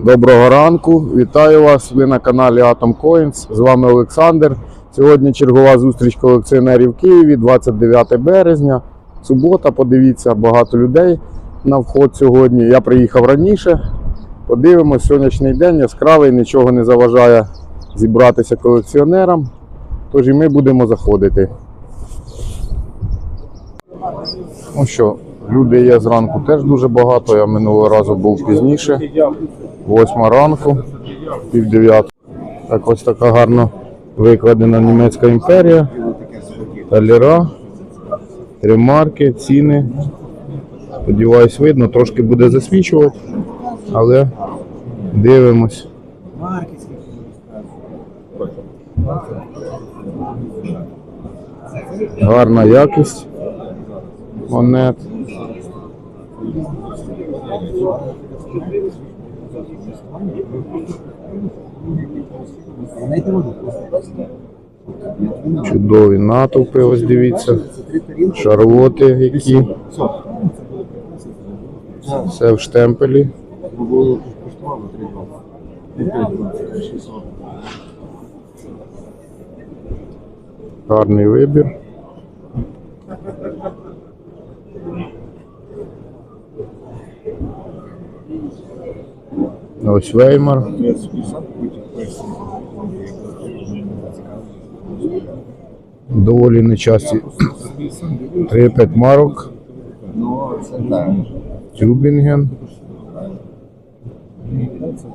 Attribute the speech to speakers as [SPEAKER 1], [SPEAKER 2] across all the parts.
[SPEAKER 1] Доброго ранку, вітаю вас. Ви на каналі Atom Coins. З вами Олександр. Сьогодні чергова зустріч колекціонерів в Києві, 29 березня. Субота, подивіться, багато людей на вход сьогодні. Я приїхав раніше. Подивимось, сьогоднішній день яскравий, нічого не заважає зібратися колекціонерам. Тож і ми будемо заходити. Ну що, люди є зранку теж дуже багато. Я минулого разу був пізніше. Восьма ранку, пів дев'ятого. Так ось така гарно викладена німецька імперія. Таліра, ремарки, ціни. Сподіваюсь, видно, трошки буде засвічувати, але дивимось. Гарна якість монет. Чудові натовпи, ось дивіться. Шарлоти які. Все в штемпелі. Гарний вибір. Ось Веймар. Доволі нечасті. 3-5 марок. Тюбінген.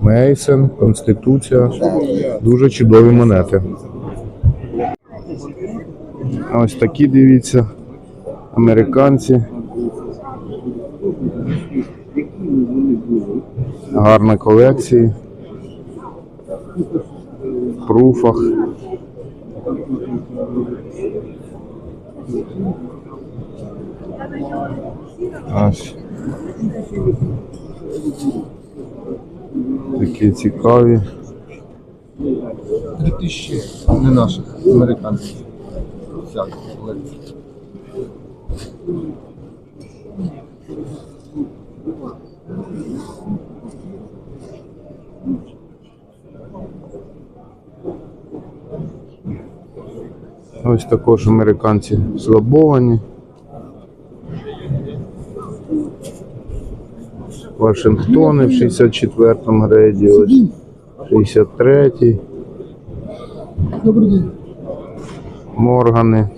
[SPEAKER 1] Мейсен, Конституція. Дуже чудові монети. Ось такі дивіться. Американці. Гарна колекція. В пруфах. Ось. Такі цікаві.
[SPEAKER 2] 3000 не наших, американських. Всяких колекцій.
[SPEAKER 1] Ось також американці слабовані. Вашингтони в 64-му грейді, ось 63-й.
[SPEAKER 2] Добрий день.
[SPEAKER 1] Моргани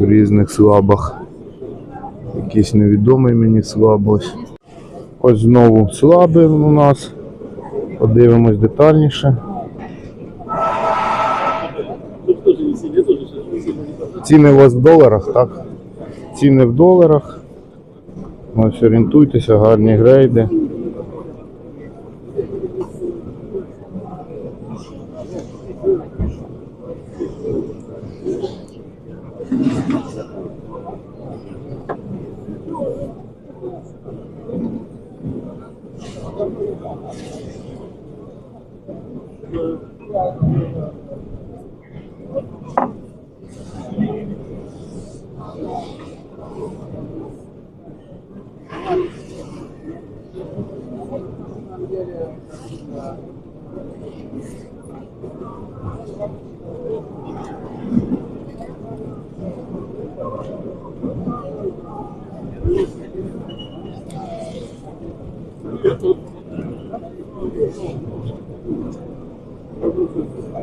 [SPEAKER 1] в різних слабах. Якийсь невідомий мені слаб ось. Ось знову слаби у нас. Подивимось детальніше. Ціни у вас в доларах, так? Ціни в доларах. Ось орієнтуйтеся, гарні грейди.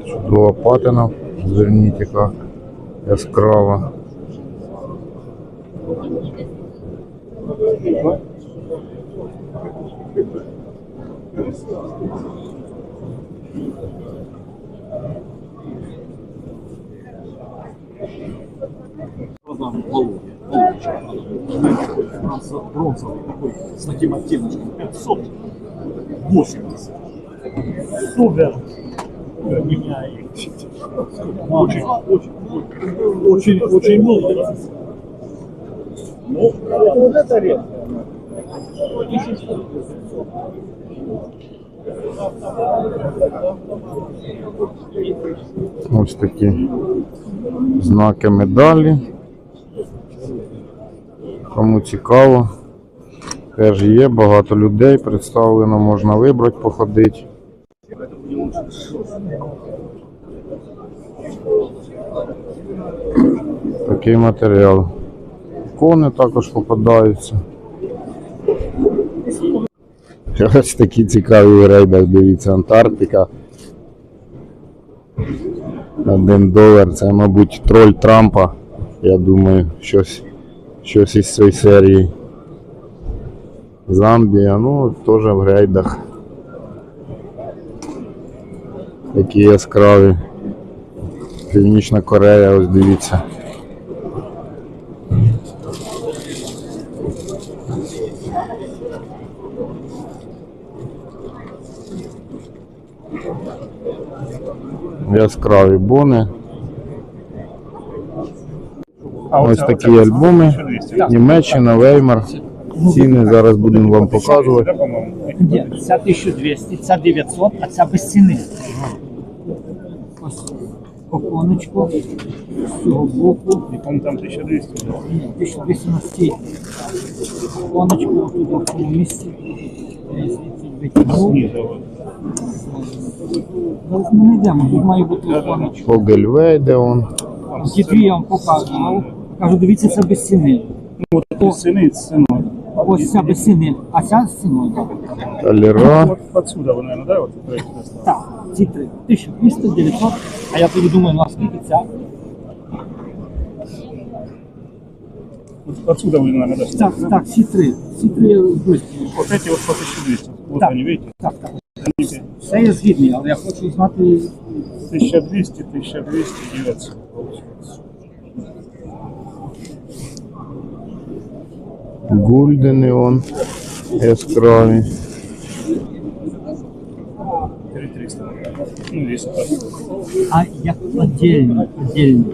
[SPEAKER 1] Чудова патина. Зверніть, яка яскрава.
[SPEAKER 3] Бронзовый такой с таким оттеночком 500 80 супер очень очень очень очень много ну вот это редко
[SPEAKER 1] Ось такі знаки медалі. Кому цікаво, Теж є, багато людей представлено, можна вибрати, походити. Такий матеріал. Кони також попадаються. Ось такі цікаві рейдах, дивіться, Антарктика. Один долар, це, мабуть, троль Трампа. Я думаю, щось, щось із цієї серії. Замбія, ну, теж в рейдах. Такі яскраві. Північна Корея, ось дивіться. Яскраві бони. Ось такі альбоми. Німеччина, Веймар. Ціни зараз будемо вам показувати.
[SPEAKER 4] Ця 1200, ця 900, а ця без ціни. Ось оконечко з цього боку.
[SPEAKER 3] І там там 1200.
[SPEAKER 4] 1200 на стій. Оконечко тут в цьому місці. Я звідси витягнув. Ми не йдемо, тут має бути оконечко.
[SPEAKER 1] Фогельвей, де он.
[SPEAKER 4] Ті дві я вам показував. Кажу, дивіться, це без ціни.
[SPEAKER 3] Ну, от такі ціни з ціною.
[SPEAKER 4] Ось ця без ціни, а ця з ціною.
[SPEAKER 1] Талера.
[SPEAKER 3] От отсюда ви, наверное, да, от третій?
[SPEAKER 4] Так, ці три. 1200, 900, а я тоді думаю, наскільки ця?
[SPEAKER 3] От Отсюда вы, наверное, достали.
[SPEAKER 4] Так, так, ці три. Ці три близько.
[SPEAKER 3] Вот эти вот по 1200. Вот
[SPEAKER 4] Так.
[SPEAKER 3] они, видите?
[SPEAKER 4] Так, так. Все я згідний, але я хочу знати
[SPEAKER 3] 1200, 1200, 900. получается.
[SPEAKER 1] Гульдени он. Яскраві.
[SPEAKER 3] 3300. Ну, если так.
[SPEAKER 4] а як отдельно, отдельно.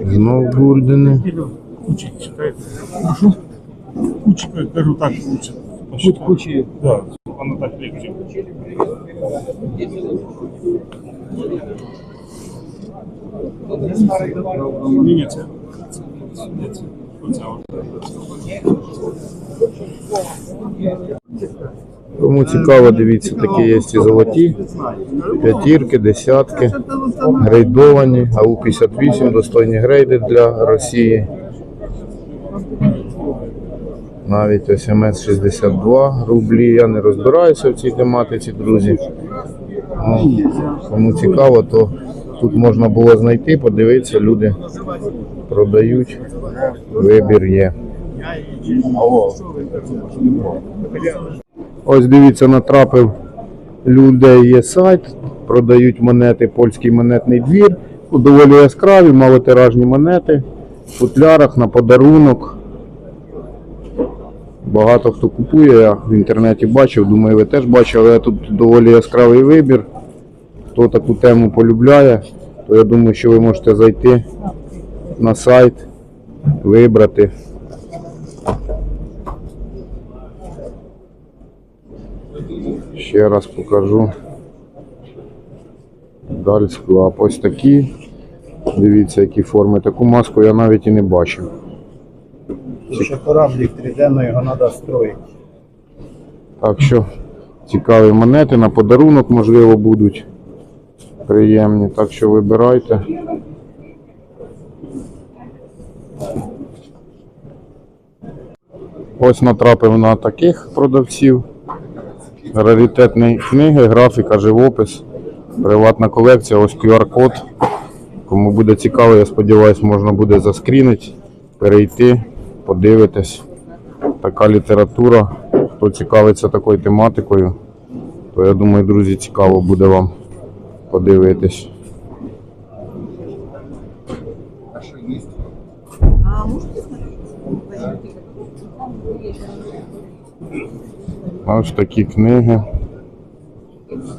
[SPEAKER 1] Знов гульдени.
[SPEAKER 3] Кучи считает.
[SPEAKER 4] Прошу,
[SPEAKER 3] кажу, так лучше. Посчитать.
[SPEAKER 4] кучі.
[SPEAKER 3] Да, оно так легче. Не, нет, нет.
[SPEAKER 1] Кому цікаво, дивіться, такі є і золоті. П'ятірки, десятки, грейдовані, АУ-58, достойні грейди для Росії. Навіть ось МС-62 рублі. Я не розбираюся в цій тематиці, друзі. Ну, кому цікаво, то тут можна було знайти, подивитися, люди продають, вибір є. Ось дивіться, натрапив людей є сайт, продають монети, польський монетний двір. Доволі яскраві, малотиражні монети в футлярах на подарунок. Багато хто купує, я в інтернеті бачив, думаю, ви теж бачили, тут доволі яскравий вибір. Хто таку тему полюбляє, то я думаю, що ви можете зайти на сайт, вибрати. Ще раз покажу. Далі склап. Ось такі. Дивіться, які форми. Таку маску я навіть і не бачив.
[SPEAKER 2] Ще кораблик 3D, його треба строїти.
[SPEAKER 1] Так що цікаві монети на подарунок, можливо, будуть приємні. Так що вибирайте. Ось натрапив на таких продавців. Раритетні книги, графіка, живопис, приватна колекція, ось QR-код. Кому буде цікаво, я сподіваюся, можна буде заскрінити, перейти, подивитись. Така література. Хто цікавиться такою тематикою, то я думаю, друзі, цікаво буде вам подивитись. Ось такі книги.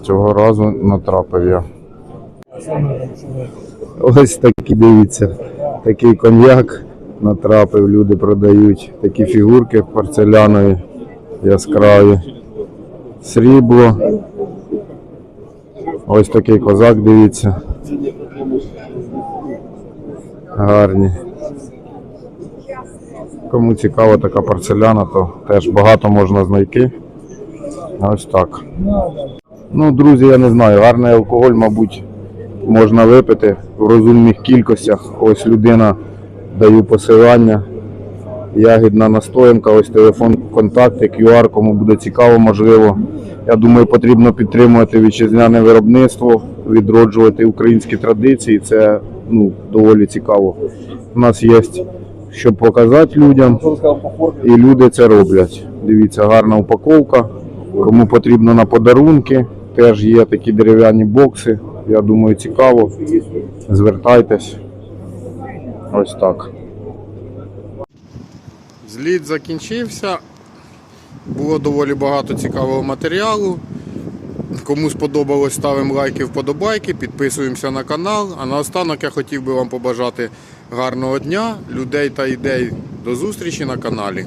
[SPEAKER 1] Цього разу натрапив я. Ось такі, дивіться, такий коньяк натрапив, люди продають такі фігурки порцелянові, яскраві. Срібло. Ось такий козак, дивіться. Гарні. Кому цікава така порцеляна, то теж багато можна знайти. Ось так. Ну, друзі, я не знаю, гарний алкоголь, мабуть, можна випити в розумних кількостях. Ось людина даю посилання. Ягідна настоянка, ось телефон, контакти, QR, кому буде цікаво, можливо. Я думаю, потрібно підтримувати вітчизняне виробництво, відроджувати українські традиції. Це ну, доволі цікаво. У нас є що показати людям, і люди це роблять. Дивіться, гарна упаковка. Кому потрібно на подарунки, теж є такі дерев'яні бокси. Я думаю, цікаво. Звертайтесь. Ось так. Зліт закінчився. Було доволі багато цікавого матеріалу. Кому сподобалось, ставимо лайки, вподобайки, підписуємося на канал. А наостанок я хотів би вам побажати гарного дня, людей та ідей. До зустрічі на каналі.